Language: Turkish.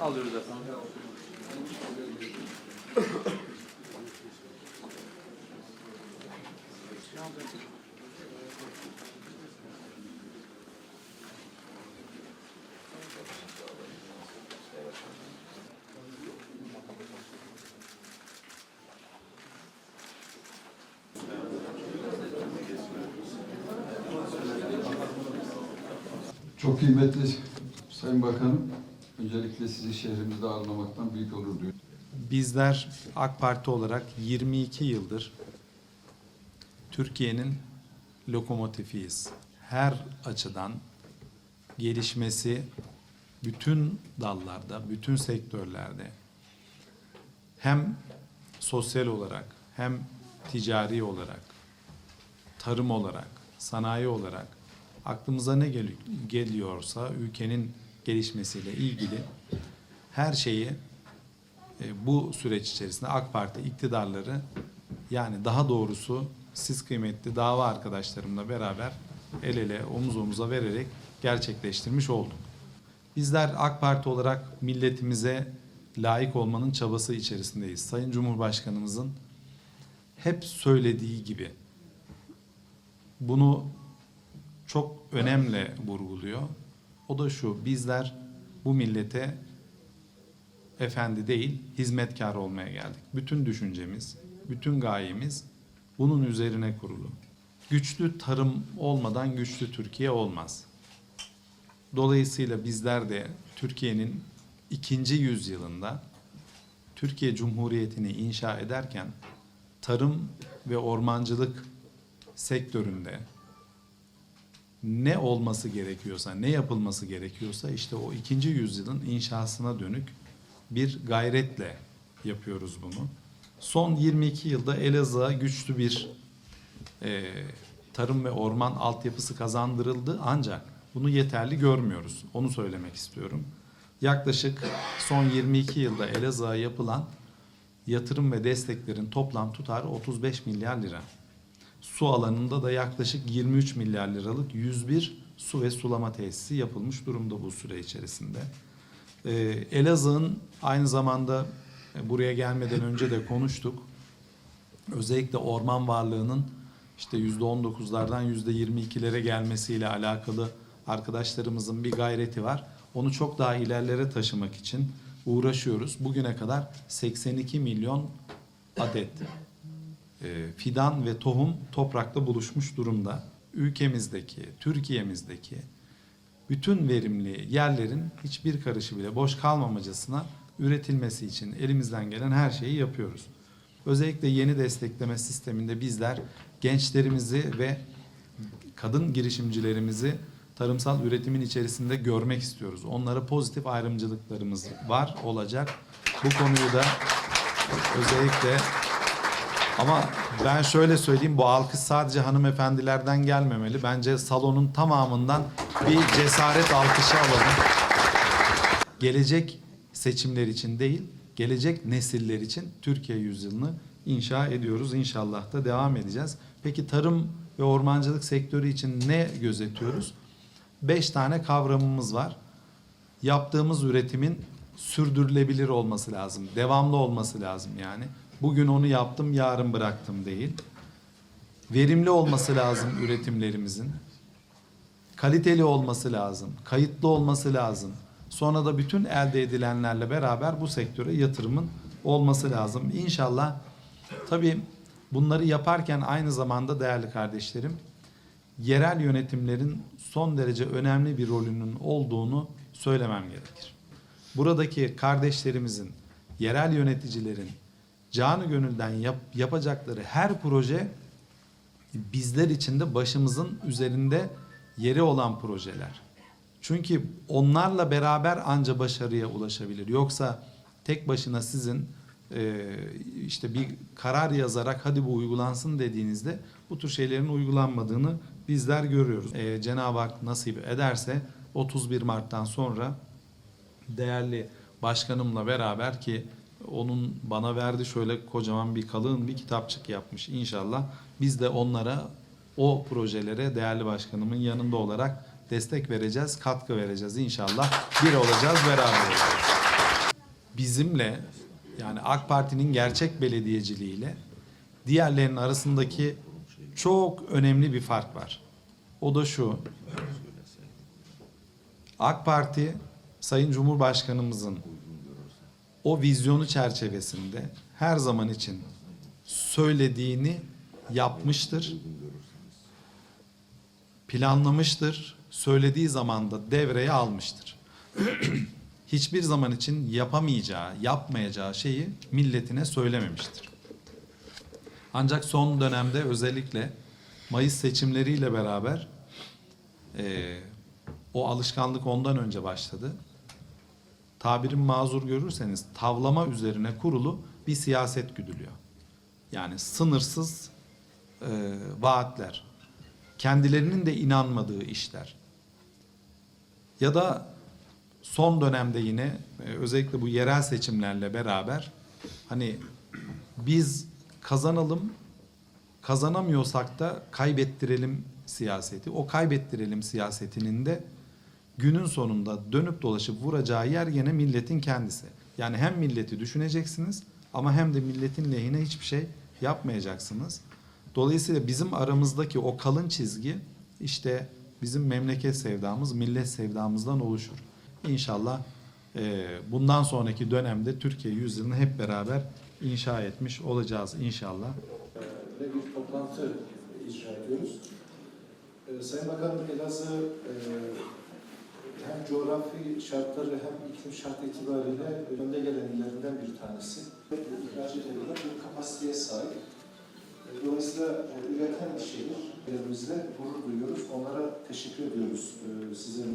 Alıyoruz efendim. Çok kıymetli Sayın Bakanım, öncelikle sizi şehrimizde ağırlamaktan büyük onur duyuyorum. Bizler AK Parti olarak 22 yıldır Türkiye'nin lokomotifiyiz. Her açıdan gelişmesi bütün dallarda, bütün sektörlerde hem sosyal olarak hem ticari olarak, tarım olarak, sanayi olarak aklımıza ne gel- geliyorsa ülkenin gelişmesiyle ilgili her şeyi e, bu süreç içerisinde AK Parti iktidarları yani daha doğrusu siz kıymetli dava arkadaşlarımla beraber el ele omuz omuza vererek gerçekleştirmiş olduk. Bizler AK Parti olarak milletimize layık olmanın çabası içerisindeyiz. Sayın Cumhurbaşkanımızın hep söylediği gibi bunu çok önemli vurguluyor. O da şu, bizler bu millete efendi değil, hizmetkar olmaya geldik. Bütün düşüncemiz, bütün gayemiz bunun üzerine kurulu. Güçlü tarım olmadan güçlü Türkiye olmaz. Dolayısıyla bizler de Türkiye'nin ikinci yüzyılında Türkiye Cumhuriyeti'ni inşa ederken tarım ve ormancılık sektöründe ne olması gerekiyorsa, ne yapılması gerekiyorsa işte o ikinci yüzyılın inşasına dönük bir gayretle yapıyoruz bunu. Son 22 yılda Elazığ'a güçlü bir e, tarım ve orman altyapısı kazandırıldı ancak bunu yeterli görmüyoruz. Onu söylemek istiyorum. Yaklaşık son 22 yılda Elazığ'a yapılan yatırım ve desteklerin toplam tutarı 35 milyar lira. Su alanında da yaklaşık 23 milyar liralık 101 su ve sulama tesisi yapılmış durumda bu süre içerisinde. Ee, Elazığ'ın aynı zamanda e, buraya gelmeden önce de konuştuk. Özellikle orman varlığının işte %19'lardan %22'lere gelmesiyle alakalı arkadaşlarımızın bir gayreti var. Onu çok daha ilerlere taşımak için uğraşıyoruz. Bugüne kadar 82 milyon adet fidan ve tohum toprakta buluşmuş durumda. Ülkemizdeki, Türkiye'mizdeki bütün verimli yerlerin hiçbir karışı bile boş kalmamacasına üretilmesi için elimizden gelen her şeyi yapıyoruz. Özellikle yeni destekleme sisteminde bizler gençlerimizi ve kadın girişimcilerimizi tarımsal üretimin içerisinde görmek istiyoruz. Onlara pozitif ayrımcılıklarımız var, olacak. Bu konuyu da özellikle ama ben şöyle söyleyeyim bu alkış sadece hanımefendilerden gelmemeli. Bence salonun tamamından bir cesaret alkışı alalım. Gelecek seçimler için değil, gelecek nesiller için Türkiye yüzyılını inşa ediyoruz. İnşallah da devam edeceğiz. Peki tarım ve ormancılık sektörü için ne gözetiyoruz? Beş tane kavramımız var. Yaptığımız üretimin sürdürülebilir olması lazım. Devamlı olması lazım yani. Bugün onu yaptım, yarın bıraktım değil. Verimli olması lazım üretimlerimizin. Kaliteli olması lazım, kayıtlı olması lazım. Sonra da bütün elde edilenlerle beraber bu sektöre yatırımın olması lazım. İnşallah tabii bunları yaparken aynı zamanda değerli kardeşlerim yerel yönetimlerin son derece önemli bir rolünün olduğunu söylemem gerekir. Buradaki kardeşlerimizin, yerel yöneticilerin canı gönülden yap, yapacakları her proje bizler için de başımızın üzerinde yeri olan projeler. Çünkü onlarla beraber anca başarıya ulaşabilir. Yoksa tek başına sizin e, işte bir karar yazarak hadi bu uygulansın dediğinizde bu tür şeylerin uygulanmadığını bizler görüyoruz. E, Cenab-ı Hak nasip ederse 31 Mart'tan sonra değerli başkanımla beraber ki onun bana verdi şöyle kocaman bir kalın bir kitapçık yapmış. İnşallah biz de onlara o projelere değerli başkanımın yanında olarak destek vereceğiz, katkı vereceğiz inşallah. Bir olacağız, beraber olacağız. Bizimle yani AK Parti'nin gerçek belediyeciliğiyle diğerlerinin arasındaki çok önemli bir fark var. O da şu. AK Parti Sayın Cumhurbaşkanımızın o vizyonu çerçevesinde her zaman için söylediğini yapmıştır. Planlamıştır. Söylediği zaman da devreye almıştır. Hiçbir zaman için yapamayacağı, yapmayacağı şeyi milletine söylememiştir. Ancak son dönemde özellikle Mayıs seçimleriyle beraber eee, o alışkanlık ondan önce başladı. Tabirim mazur görürseniz tavlama üzerine kurulu bir siyaset güdülüyor. Yani sınırsız eee, vaatler, kendilerinin de inanmadığı işler. Ya da son dönemde yine e, özellikle bu yerel seçimlerle beraber hani biz kazanalım kazanamıyorsak da kaybettirelim siyaseti. O kaybettirelim siyasetinin de günün sonunda dönüp dolaşıp vuracağı yer yine milletin kendisi. Yani hem milleti düşüneceksiniz ama hem de milletin lehine hiçbir şey yapmayacaksınız. Dolayısıyla bizim aramızdaki o kalın çizgi işte bizim memleket sevdamız, millet sevdamızdan oluşur. İnşallah eee, bundan sonraki dönemde Türkiye yüzyılını hep beraber inşa etmiş olacağız inşallah. bir toplantı icra ediyoruz. Ee, Sayın Bakanım Elazığ e, hem coğrafi şartları hem iklim şartı itibariyle önde gelen illerinden bir tanesi. İhraç edilen bir kapasiteye sahip. E, Dolayısıyla e, üreten bir şehir. Yerimizle gurur duyuyoruz. Onlara teşekkür ediyoruz. E, Sizin